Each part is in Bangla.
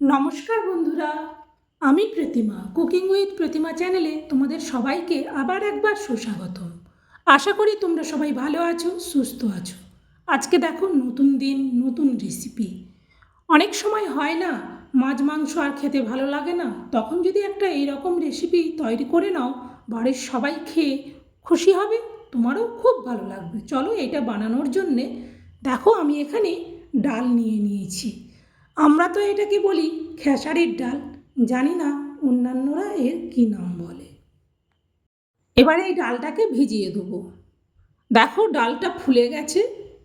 নমস্কার বন্ধুরা, আমি প্রতিমা কুকিং উইথ প্রতিমা চ্যানেলে তোমাদের সবাইকে আবার একবার সুস্বাগত আশা করি তোমরা সবাই ভালো আছো, সুস্থ আছো। আজকে দেখো নতুন দিন, নতুন রেসিপি অনেক সময় হয় না, মাছ, মাংস আর খেতে ভালো লাগে না, তখন যদি একটা এইরকম রেসিপি তৈরি করে নাও, বাড়ির সবাই খেয়ে খুশি হবে, তোমারও খুব ভালো লাগবে। চলো এটা বানানোর জন্যে দেখো আমি এখানে ডাল নিয়ে নিয়েছি। আমরা তো এটাকে বলি খেসারির ডাল। জানি না অন্যান্যরা এর কী নাম বলে। এবারে এই ডালটাকে ভিজিয়ে দেবো। দেখো ডালটা ফুলে গেছে।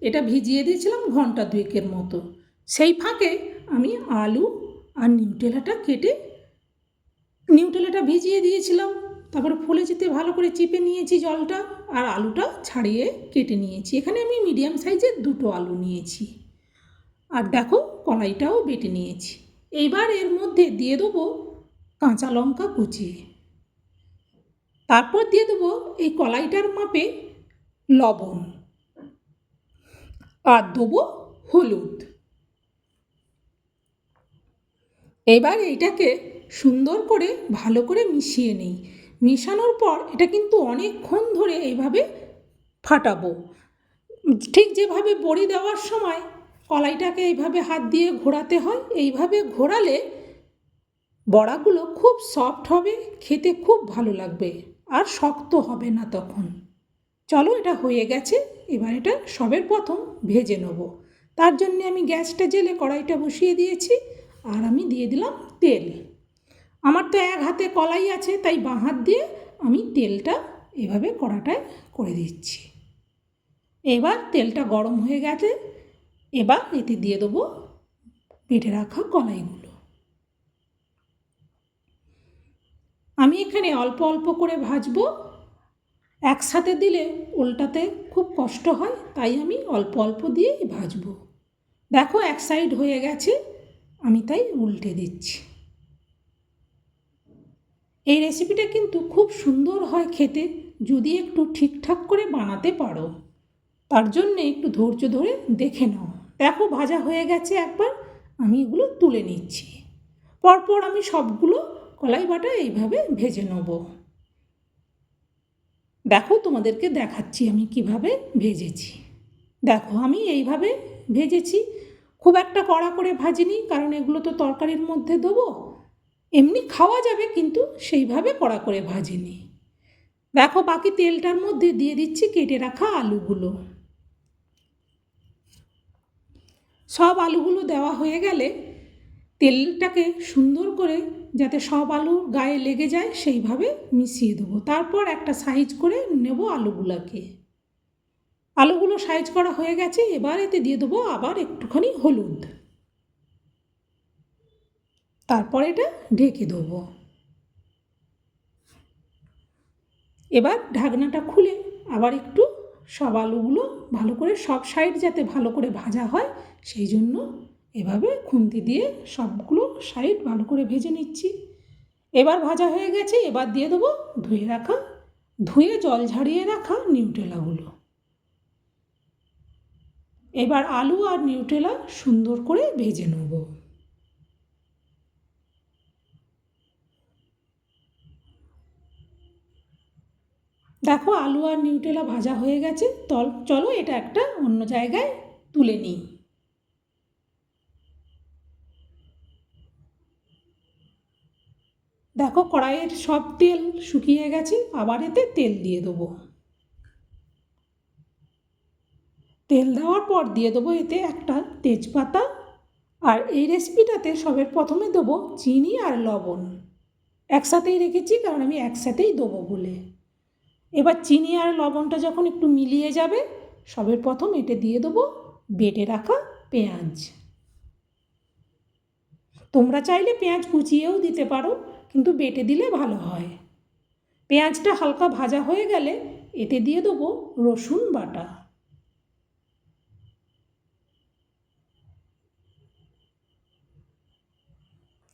এটা ভিজিয়ে দিয়েছিলাম ঘণ্টা দুয়েকের মতো। সেই ফাঁকে আমি আলু আর নিউটেলাটা কেটে নিউটেলাটা ভিজিয়ে দিয়েছিলাম। তারপরে ফুলে যেতে ভালো করে চিপে নিয়েছি জলটা আর আলুটা ছাড়িয়ে কেটে নিয়েছি। এখানে আমি মিডিয়াম সাইজের দুটো আলু নিয়েছি। আর দেখো কড়াইটাও বেটে নিয়েছি। এইবার এর মধ্যে দিয়ে দেবো কাঁচা লঙ্কা কুচিয়ে তারপর দিয়ে দেবো এই কলাইটার মাপে লবণ। আর দেবো হলুদ। এবার এইটাকে সুন্দর করে ভালো করে মিশিয়ে নিই। মিশানোর পর এটা কিন্তু অনেকক্ষণ ধরে এইভাবে ফাটাবো। ঠিক যেভাবে বড়ি দেওয়ার সময় কলাইটাকে এইভাবে হাত দিয়ে ঘোরাতে হয়। এইভাবে ঘোরালে বড়াগুলো খুব সফট হবে, খেতে খুব ভালো লাগবে, আর শক্ত হবে না তখন। চলো, এটা হয়ে গেছে। এবার এটা সবের প্রথম ভেজে নেব। তার জন্য আমি গ্যাসটা জেলে কড়াইটা বসিয়ে দিয়েছি, আর আমি দিয়ে দিলাম তেল। আমার তো এক হাতে কলাই আছে, তাই বাঁ হাত দিয়ে আমি তেলটা এভাবে কড়াটায় করে দিচ্ছি। এবার তেলটা গরম হয়ে গেছে। এবার এতে দিয়ে দেবো বেটে রাখা কলাইগুলো। আমি এখানে অল্প অল্প করে ভাজবো। একসাথে দিলে উল্টাতে খুব কষ্ট হয়, তাই আমি অল্প অল্প দিয়েই ভাজবো। দেখো এক সাইড হয়ে গেছে, আমি তাই উল্টে দিচ্ছি। এই রেসিপিটা কিন্তু খুব সুন্দর হয় খেতে, যদি একটু ঠিকঠাক করে বানাতে পারো, তার জন্যে একটু ধৈর্য ধরে দেখে নাও। দেখো ভাজা হয়ে গেছে একবার, আমি এগুলো তুলে নিচ্ছি। পরপর আমি সবগুলো কলাই বাটা এইভাবে ভেজে নেব। দেখো তোমাদেরকে দেখাচ্ছি আমি কীভাবে ভেজেছি। দেখো আমি এইভাবে ভেজেছি। খুব একটা কড়া করে ভাজিনি, কারণ এগুলো তো তরকারির মধ্যে দেবো। এমনি খাওয়া যাবে, কিন্তু সেইভাবে কড়া করে ভাজিনি। দেখো বাকি তেলটার মধ্যে দিয়ে দিচ্ছি কেটে রাখা আলুগুলো। সব আলুগুলো দেওয়া হয়ে গেলে তেলটাকে সুন্দর করে যাতে সব আলু গায়ে লেগে যায়, সেইভাবে মিশিয়ে দেবো। তারপর একটা সাইজ করে নেব আলুগুলোকে। আলুগুলো সাইজ করা হয়ে গেছে, এবার এতে দিয়ে দেবো আবার একটুখানি হলুদ। তারপর এটা ঢেকে দেবো। এবার ঢাকনাটা খুলে আবার একটু সব আলুগুলো ভালো করে সব সাইড যাতে ভালো করে ভাজা হয়, সেই জন্য এভাবে খুন্তি দিয়ে সবগুলো সাইড ভালো করে ভেজে নিচ্ছি। এবার ভাজা হয়ে গেছে, এবার দিয়ে দেবো ধুয়ে রাখা, ধুয়ে জল ঝাড়িয়ে রাখা নিউটেলাগুলো। এবার আলু আর নিউটেলা সুন্দর করে ভেজে নেব। দেখো আলু আর নিউটেলা ভাজা হয়ে গেছে। তল, চলো এটা একটা অন্য জায়গায় তুলে নিই। দেখো কড়াইয়ের সব তেল শুকিয়ে গেছে, আবার এতে তেল দিয়ে দেবো। তেল দেওয়ার পর দিয়ে দেবো এতে একটা তেজপাতা, আর এই রেসিপিটাতে সবের প্রথমে দেবো চিনি আর লবণ। একসাথেই রেখেছি, কারণ আমি একসাথেই দেবো বলে। এবার চিনি আর লবণটা যখন একটু মিলিয়ে যাবে, সবের প্রথম এতে দিয়ে দেবো বেটে রাখা পেঁয়াজ। তোমরা চাইলে পেঁয়াজ কুচিয়েও দিতে পারো, কিন্তু বেটে দিলে ভালো হয়। পেঁয়াজটা হালকা ভাজা হয়ে গেলে এতে দিয়ে দেবো রসুন বাটা।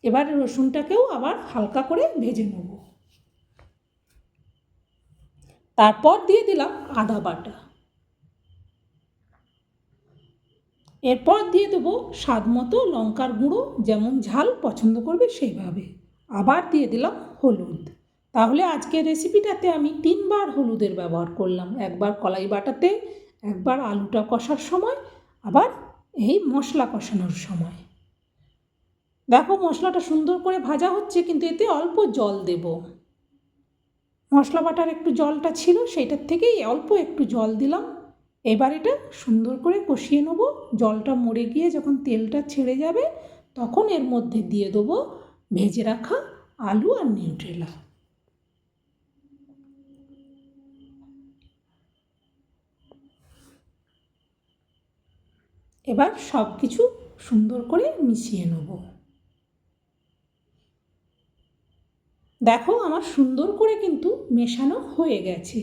এবার রসুনটাকেও আবার হালকা করে ভেজে নেব। তারপর দিয়ে দিলাম আদা বাটা। এরপর দিয়ে দেবো স্বাদ মতো লঙ্কার গুঁড়ো, যেমন ঝাল পছন্দ করবে সেইভাবে। আবার দিয়ে দিলাম হলুদ। তাহলে আজকের রেসিপিটাতে আমি তিনবার হলুদের ব্যবহার করলাম। একবার কলাই বাটাতে, একবার আলুটা কষার সময়, আবার এই মশলা কষানোর সময়। দেখো মশলাটা সুন্দর করে ভাজা হচ্ছে, কিন্তু এতে অল্প জল দেব। মশলা বাটার একটু জলটা ছিল, সেইটার থেকেই অল্প একটু জল দিলাম। এবার এটা সুন্দর করে কষিয়ে নেব। জলটা মরে গিয়ে যখন তেলটা ছেড়ে যাবে, তখন এর মধ্যে দিয়ে দেবো ভেজে রাখা আলু আর নিউট্রেলা। এবার সব কিছু সুন্দর করে মিশিয়ে নেব। দেখো আমার সুন্দর করে কিন্তু মেশানো হয়ে গেছে।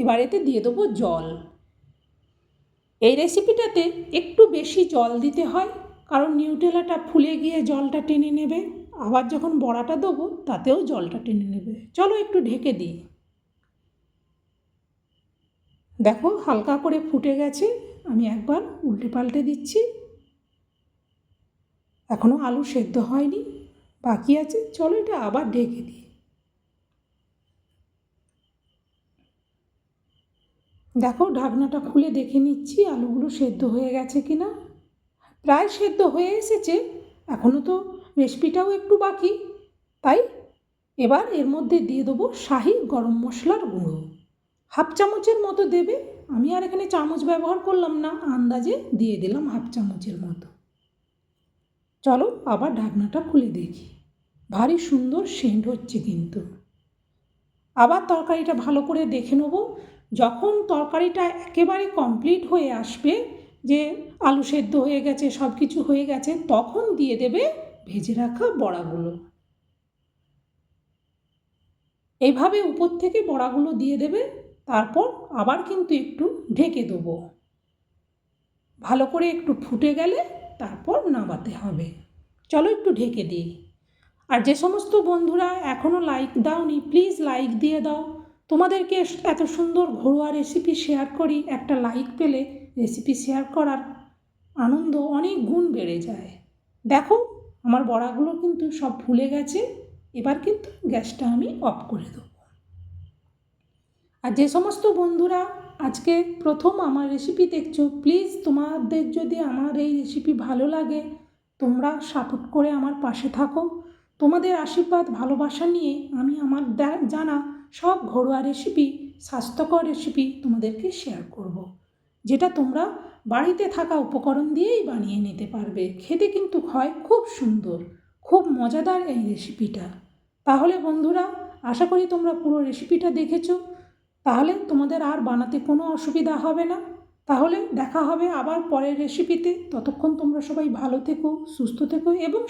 এবার এতে দিয়ে দেবো জল। এই রেসিপিটাতে একটু বেশি জল দিতে হয়, কারণ নিউটেলাটা ফুলে গিয়ে জলটা টেনে নেবে। আবার যখন বড়াটা দেবো, তাতেও জলটা টেনে নেবে। চলো একটু ঢেকে দিই। দেখো হালকা করে ফুটে গেছে। আমি একবার উল্টে পাল্টে দিচ্ছি। এখনও আলু সেদ্ধ হয়নি, বাকি আছে। চলো এটা আবার ঢেকে দিই। দেখো, ঢাকনাটা খুলে দেখে নিচ্ছি, আলুগুলো সেদ্ধ হয়ে গেছে কি না প্রায় সেদ্ধ হয়ে এসেছে এখনও তো রেসিপিটাও একটু বাকি। তাই এবার এর মধ্যে দিয়ে দেবো শাহি গরম মশলার গুঁড়ো। হাফ চামচের মতো দেবে, আমি আর এখানে চামচ ব্যবহার করলাম না, আন্দাজে দিয়ে দিলাম হাফ চামচের মতো। চলো, আবার ঢাকনাটা খুলে দেখি। ভারী সুন্দর সেন্ট হচ্ছে কিন্তু। আবার তরকারিটা ভালো করে দেখে নেব যখন তরকারিটা একেবারে কমপ্লিট হয়ে আসবে, যে আলু সেদ্ধ হয়ে গেছে সব কিছু হয়ে গেছে, তখন দিয়ে দেবে ভেজে রাখা বড়াগুলো। এইভাবে উপর থেকে বড়াগুলো দিয়ে দেবে, তারপর আবার কিন্তু একটু ঢেকে দেবো। ভালো করে একটু ফুটে গেলে তারপর নামাতে হবে। চলো একটু ঢেকে দিই। আর যে সমস্ত বন্ধুরা এখনও লাইক দাওনি প্লিজ লাইক দিয়ে দাও। তোমাদেরকে এত সুন্দর ঘরোয়া রেসিপি শেয়ার করি, একটা লাইক পেলে রেসিপি শেয়ার করার আনন্দ অনেক গুণ বেড়ে যায়। দেখো, আমার বড়াগুলো কিন্তু সব ফুলে গেছে, এবার কিন্তু গ্যাসটা আমি অফ করে দেবো। আর যে সমস্ত বন্ধুরা আজকে প্রথম আমার রেসিপি দেখছ প্লিজ তোমাদের যদি আমার এই রেসিপি ভালো লাগে, তোমরা সাপোর্ট করে আমার পাশে থাকো। তোমাদের আশীর্বাদ, ভালোবাসা নিয়ে আমি আমার জানা সব ঘরোয়া রেসিপি স্বাস্থ্যকর রেসিপি তোমাদেরকে শেয়ার করব। যেটা তোমরা বাড়িতে থাকা উপকরণ দিয়েই বানিয়ে নিতে পারবে। খেতে কিন্তু হয় খুব সুন্দর, খুব মজাদার এই রেসিপিটা তাহলে বন্ধুরা, আশা করি তোমরা পুরো রেসিপিটা দেখেছ। তাহলে তোমাদের আর বানাতে কোনো অসুবিধা হবে না। তাহলে দেখা হবে আবার পরের রেসিপিতে ততক্ষণ তোমরা সবাই ভালো থেকো, সুস্থ থেকো এবং